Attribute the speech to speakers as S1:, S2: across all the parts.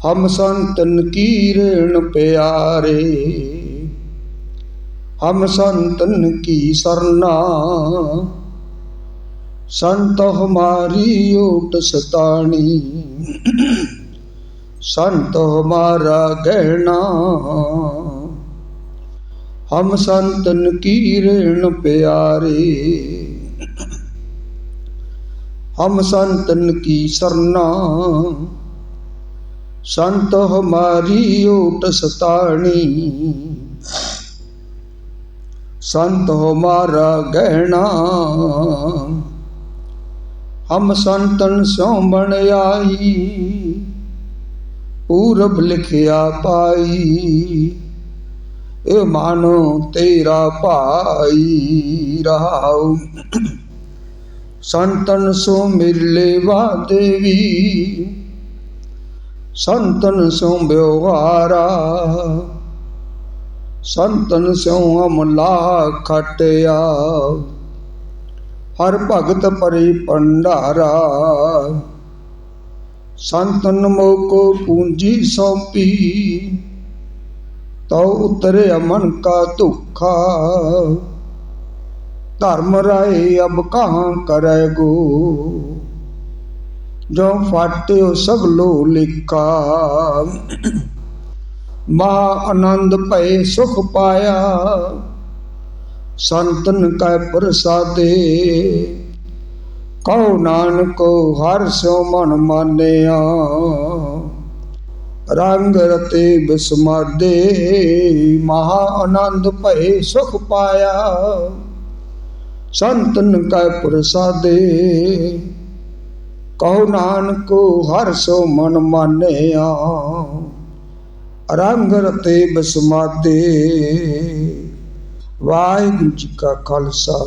S1: ਹਮ ਸੰਤਨ ਕੀ ਪਿਆਰੇ, ਹਮ ਸੰਤਨ ਕੀ ਸਰਨਾ, ਸੰਤ ਹਮਾਰੀ ਓਟ ਸਤਾਣੀ, ਸੰਤ ਹਮਾਰਾ ਗਹਿਣਾ। ਹਮ ਸੰਤਨ ਕੀ ਪਿਆਰੇ ਹਮ ਸੰਤਨ ਕੀ ਸਰਨਾ। ਸੰਤ ਹਮਾਰੀ ਓਟ ਸਤਾਣੀ। ਸੰਤ ਹਮਾਰਾ ਗਹਿਣਾ। ਹਮ ਸੰਤਨ ਸਿਉ ਬਣ ਆਈ। ਪੂਰਬ ਲਿਖਿਆ ਪਾਈ। ਇਹ ਮਾਨੋ ਤੇਰਾ ਭਾਈ ਰਹਾਉ। ਸੰਤਨ ਸੋ ਮਿਲੇ ਵਾ ਦੇਵੀ। ਸੰਤਨ ਸੋ ਬਿਵਹਾਰਾ ਸੰਤਨ ਸੋ ਅਮਲਾ ਖਟਿਆ। ਹਰ ਭਗਤ ਪਰੇ ਭੰਡਾਰਾ। ਸੰਤਨ ਮੋਕੋ ਪੂੰਜੀ ਸੌਂਪੀ। ਤਉ ਉਤਰੇ ਅਮਨ ਕਾ ਦੁਖਾ ਧਰਮ ਰਾਏ ਅਬ ਕਹਾਂ ਕਰੈ ਗੋ। ਜੋ ਫਾਟਿਓ ਸਭ ਲੋ ਲਿਖਾ। ਮਾ ਆਨੰਦ ਭਏ ਸੁਖ ਪਾਇਆ। ਸੰਤਨ ਕੈ ਪ੍ਰਸਾਦੇ। ਕਉ ਨਾਨਕੋ ਹਰ ਸੋ ਮਨ ਮਾਨਿਆ। ਰੰਗ ਰਤੇ ਬਿਸਮਾਦੇ। ਮਹਾ ਆਨੰਦ ਭਏ ਸੁਖ ਪਾਇਆ। ਸੰਤਨ ਕੈ ਪ੍ਰਸਾਦੇ। ਕਹੋ ਨਾਨਕੋ, ਹਰ ਸੋ ਮਨ ਮਾਨਿਆ, ਰੰਗ ਰਤੇ ਬਸਮਾਦੇ। ਵਾਹਿਗੁਰੂ ਜੀ ਕਾ ਖਾਲਸਾ,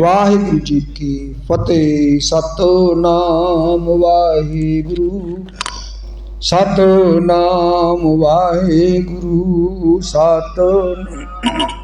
S1: ਵਾਹਿਗੁਰੂ ਜੀ ਕੀ ਫਤਿਹ। ਸਤਨਾਮ ਵਾਹਿਗੁਰੂ ਸਤਨਾਮ ਵਾਹਿਗੁਰੂ ਸਤਨਾਮ